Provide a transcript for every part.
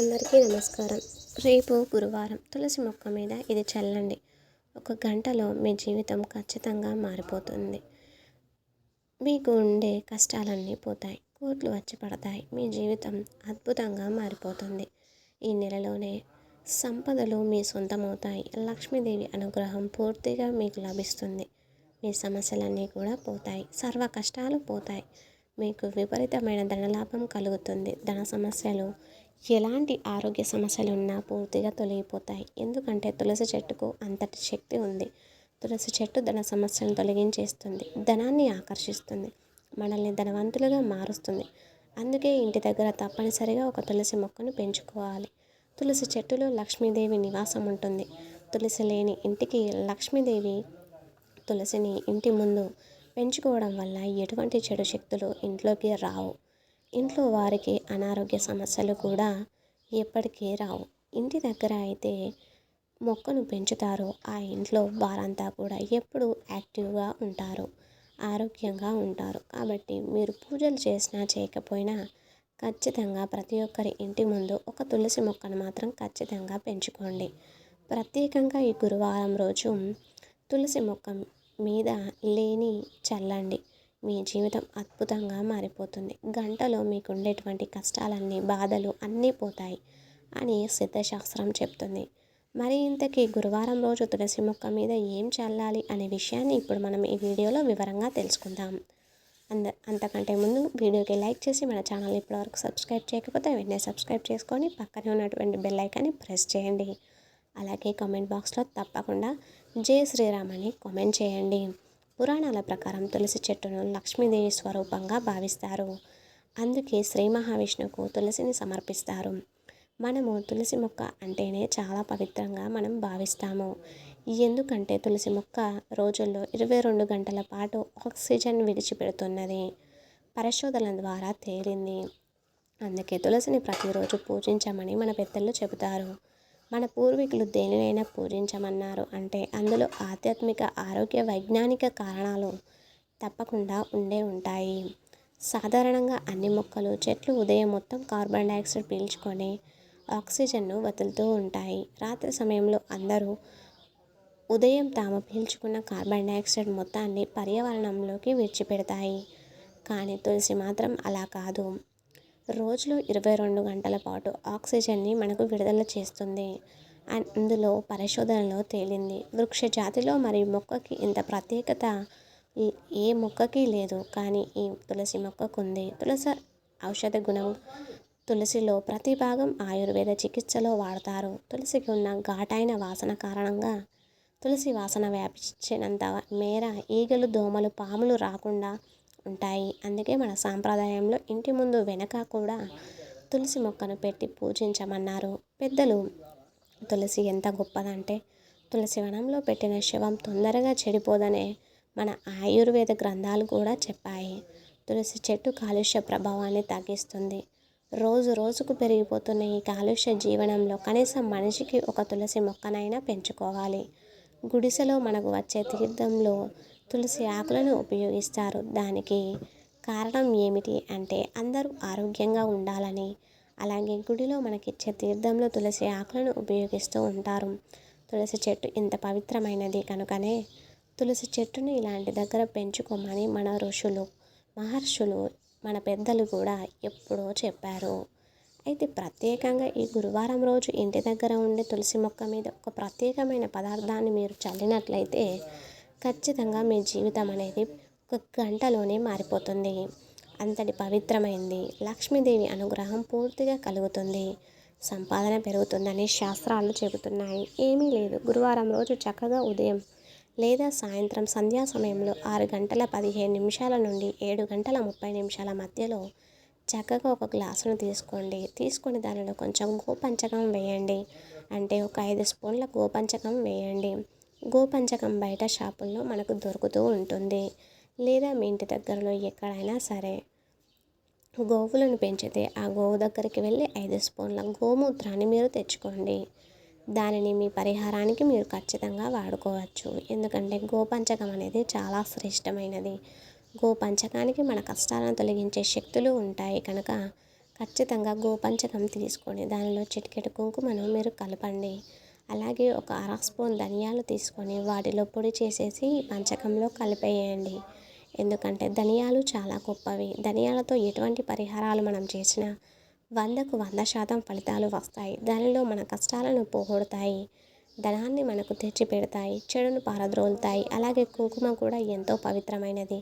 అందరికీ నమస్కారం. రేపు గురువారం తులసి మొక్క మీద ఇది చల్లండి. ఒక గంటలో మీ జీవితం ఖచ్చితంగా మారిపోతుంది. మీకు ఉండే కష్టాలన్నీ పోతాయి. కోట్లు వచ్చి పడతాయి. మీ జీవితం అద్భుతంగా మారిపోతుంది. ఈ నెలలోనే సంపదలు మీ సొంతమవుతాయి. లక్ష్మీదేవి అనుగ్రహం పూర్తిగా మీకు లభిస్తుంది. మీ సమస్యలన్నీ కూడా పోతాయి. సర్వ కష్టాలు పోతాయి. మీకు విపరీతమైన ధనలాభం కలుగుతుంది. ధన సమస్యలు ఎలాంటి ఆరోగ్య సమస్యలు ఉన్నా పూర్తిగా తొలగిపోతాయి. ఎందుకంటే తులసి చెట్టుకు అంతటి శక్తి ఉంది. తులసి చెట్టు ధన సమస్యలను తొలగించేస్తుంది. ధనాన్ని ఆకర్షిస్తుంది. మనల్ని ధనవంతులుగా మారుస్తుంది. అందుకే ఇంటి దగ్గర తప్పనిసరిగా ఒక తులసి మొక్కను పెంచుకోవాలి. తులసి చెట్టులో లక్ష్మీదేవి నివాసం ఉంటుంది. తులసి లేని ఇంటికి లక్ష్మీదేవి తులసిని ఇంటి ముందు పెంచుకోవడం వల్ల ఎటువంటి చెడు శక్తులు ఇంట్లోకి రావు. ఇంట్లో వారికి అనారోగ్య సమస్యలు కూడా ఎప్పటికీ రావు. ఇంటి దగ్గర అయితే మొక్కను పెంచుతారో. ఆ ఇంట్లో వారంతా కూడా ఎప్పుడు యాక్టివ్గా ఉంటారు. ఆరోగ్యంగా ఉంటారు. కాబట్టి మీరు పూజలు చేసినా చేయకపోయినా ఖచ్చితంగా ప్రతి ఒక్కరి ఇంటి ముందు ఒక తులసి మొక్కను మాత్రం ఖచ్చితంగా పెంచుకోండి. ప్రత్యేకంగా ఈ గురువారం రోజు తులసి మొక్క మీద లేని చల్లండి. మీ జీవితం అద్భుతంగా మారిపోతుంది. గంటలో మీకు ఉండేటువంటి కష్టాలన్నీ బాధలు అన్నీ పోతాయి అని సిద్ధశాస్త్రం చెప్తుంది. మరి ఇంతకీ గురువారం రోజు తులసి మొక్క మీద ఏం చల్లాలి అనే విషయాన్ని ఇప్పుడు మనం ఈ వీడియోలో వివరంగా తెలుసుకుందాం. అంద అంతకంటే ముందు వీడియోకి లైక్ చేసి మన ఛానల్ ఇప్పటివరకు సబ్స్క్రైబ్ చేయకపోతే వెంటనే సబ్స్క్రైబ్ చేసుకొని పక్కనే ఉన్నటువంటి బెల్ ఐకాన్ని ప్రెస్ చేయండి. అలాగే కామెంట్ బాక్స్లో తప్పకుండా జై శ్రీరామ్ అని కామెంట్ చేయండి. పురాణాల ప్రకారం తులసి చెట్టును లక్ష్మీదేవి స్వరూపంగా భావిస్తారు. అందుకే శ్రీ మహావిష్ణువుకు తులసిని సమర్పిస్తారు. మనము తులసి మొక్క అంటేనే చాలా పవిత్రంగా మనం భావిస్తాము. ఎందుకంటే తులసి మొక్క రోజుల్లో ఇరవై రెండు గంటల పాటు ఆక్సిజన్ విడిచిపెడుతున్నది. పరిశోధనల ద్వారా తేలింది. అందుకే తులసిని ప్రతిరోజు పూజించమని మన పెద్దలు చెబుతారు. మన పూర్వీకులు దేనినైనా పూజించమన్నారు అంటే అందులో ఆధ్యాత్మిక ఆరోగ్య వైజ్ఞానిక కారణాలు తప్పకుండా ఉండే ఉంటాయి. సాధారణంగా అన్ని మొక్కలు చెట్లు ఉదయం మొత్తం కార్బన్ డైఆక్సైడ్ పీల్చుకొని ఆక్సిజన్ను వదులుతూ ఉంటాయి. రాత్రి సమయంలో అందరూ ఉదయం తాము పీల్చుకున్న కార్బన్ డైఆక్సైడ్ మొత్తాన్ని పర్యావరణంలోకి విడిచిపెడతాయి. కానీ తులసి మాత్రం అలా కాదు. రోజులో ఇరవై రెండు గంటల పాటు ఆక్సిజన్ని మనకు విడుదల చేస్తుంది. అందులో పరిశోధనలో తేలింది. వృక్ష జాతిలో మరియు మొక్కకి ఇంత ప్రత్యేకత ఏ మొక్కకి లేదు. కానీ ఈ తులసి మొక్కకు ఉంది తులసి ఔషధ గుణం తులసిలో ప్రతి భాగం ఆయుర్వేద చికిత్సలో వాడతారు. తులసికి ఉన్న ఘాటైన వాసన కారణంగా తులసి వాసన వ్యాపించినంత మేర ఈగలు దోమలు పాములు రాకుండా ఉంటాయి. అందుకే మన సాంప్రదాయంలో ఇంటి ముందు వెనక కూడా తులసి మొక్కను పెట్టి పూజించమన్నారు. పెద్దలు తులసి ఎంత గొప్పదంటే తులసి వనంలో పెట్టిన శవం తొందరగా చెడిపోదనే మన ఆయుర్వేద గ్రంథాలు కూడా చెప్పాయి. తులసి చెట్టు కాలుష్య ప్రభావాన్ని తగ్గిస్తుంది. రోజు రోజుకు పెరిగిపోతున్న ఈ కాలుష్య జీవనంలో కనీసం మనిషికి ఒక తులసి మొక్కనైనా పెంచుకోవాలి. గుడిసెలో మనకు వచ్చే తీర్థంలో తులసి ఆకులను ఉపయోగిస్తారు. దానికి కారణం ఏమిటి అంటే అందరూ ఆరోగ్యంగా ఉండాలని. అలాగే గుడిలో మనకిచ్చే తీర్థంలో తులసి ఆకులను ఉపయోగిస్తూ ఉంటారు. తులసి చెట్టు ఇంత పవిత్రమైనది కనుకనే తులసి చెట్టుని ఇలాంటి దగ్గర పెంచుకోమని మన ఋషులు మహర్షులు మన పెద్దలు కూడా ఎప్పుడో చెప్పారు. అయితే ప్రత్యేకంగా ఈ గురువారం రోజు ఇంటి దగ్గర ఉండే తులసి మొక్క మీద ఒక ప్రత్యేకమైన పదార్థాన్ని మీరు చల్లినట్లయితే ఖచ్చితంగా మీ జీవితం అనేది ఒక గంటలోనే మారిపోతుంది. అంతటి పవిత్రమైంది. లక్ష్మీదేవి అనుగ్రహం పూర్తిగా కలుగుతుంది. సంపాదన పెరుగుతుందని శాస్త్రాలు చెబుతున్నాయి. ఏమీ లేదు. గురువారం రోజు చక్కగా ఉదయం లేదా సాయంత్రం సంధ్యా సమయంలో ఆరు గంటల పదిహేను నిమిషాల నుండి ఏడు గంటల ముప్పై నిమిషాల మధ్యలో చక్కగా ఒక గ్లాసును తీసుకోండి. తీసుకొని దానిలో కొంచెం గోపంచకం వేయండి. అంటే ఒక ఐదు స్పూన్ల గోపంచకం వేయండి. గోపంచకం బయట షాపుల్లో మనకు దొరుకుతూ ఉంటుంది. లేదా మీ ఇంటి దగ్గరలో ఎక్కడైనా సరే. గోవులను పెంచితే ఆ గోవు దగ్గరికి వెళ్ళి ఐదు స్పూన్ల గోమూత్రాన్ని మీరు తెచ్చుకోండి. దానిని మీ పరిహారానికి మీరు ఖచ్చితంగా వాడుకోవచ్చు. ఎందుకంటే గోపంచకం అనేది చాలా శ్రేష్టమైనది. గోపంచకానికి మన కష్టాలను తొలగించే శక్తులు ఉంటాయి కనుక ఖచ్చితంగా గోపంచకం తీసుకొని దానిలో చిటికెడు కుంకుమను మీరు కలపండి. అలాగే ఒక అర స్పూన్ ధనియాలు తీసుకొని వాటిలో పొడి చేసేసి పంచకంలో కలిపేయండి. ఎందుకంటే ధనియాలు చాలా గొప్పవి. ధనియాలతో ఎటువంటి పరిహారాలు మనం చేసినా వందకు వంద శాతం ఫలితాలు వస్తాయి. దానిలో మన కష్టాలను పోగొడతాయి. ధనాన్ని మనకు తెచ్చి పెడతాయి. చెడును పారద్రోలుతాయి. అలాగే కుంకుమ కూడా ఎంతో పవిత్రమైనది.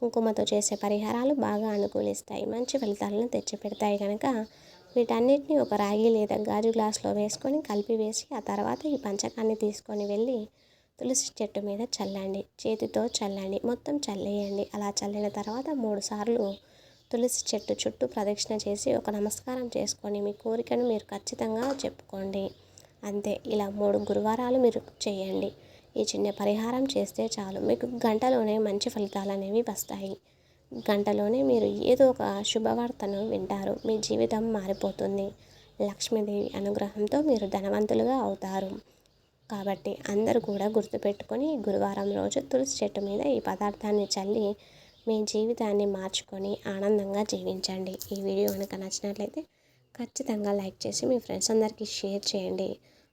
కుంకుమతో చేసే పరిహారాలు బాగా అనుకూలిస్తాయి. మంచి ఫలితాలను తెచ్చిపెడతాయి కనుక వీటన్నిటిని ఒక రాగి లేదా గాజు గ్లాస్లో వేసుకొని కలిపి వేసి ఆ తర్వాత ఈ పంచకాన్ని తీసుకొని వెళ్ళి తులసి చెట్టు మీద చల్లండి. చేతితో చల్లండి. మొత్తం చల్లేయండి. అలా చల్లిన తర్వాత మూడు సార్లు తులసి చెట్టు చుట్టూ ప్రదక్షిణ చేసి ఒక నమస్కారం చేసుకొని మీ కోరికను మీరు ఖచ్చితంగా చెప్పుకోండి. అంతే. ఇలా మూడు గురువారాలు మీరు చేయండి. ఈ చిన్న పరిహారం చేస్తే చాలు. మీకు గంటలోనే మంచి ఫలితాలు అనేవి వస్తాయి. గంటలోనే మీరు ఏదో ఒక శుభవార్తను వింటారు. మీ జీవితం మారిపోతుంది. లక్ష్మీదేవి అనుగ్రహంతో మీరు ధనవంతులుగా అవుతారు. కాబట్టి అందరూ కూడా గుర్తుపెట్టుకొని గురువారం రోజు తులసి చెట్టు మీద ఈ పదార్థాన్ని చల్లి మీ జీవితాన్ని మార్చుకొని ఆనందంగా జీవించండి. ఈ వీడియో కనుక నచ్చినట్లయితే ఖచ్చితంగా లైక్ చేసి మీ ఫ్రెండ్స్ అందరికీ షేర్ చేయండి.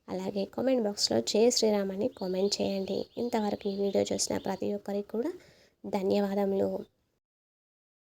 అలాగే కామెంట్ బాక్స్లో జయ శ్రీరామ్ అని కామెంట్ చేయండి. ఇంతవరకు ఈ వీడియో చూసిన ప్రతి ఒక్కరికి కూడా ధన్యవాదములు.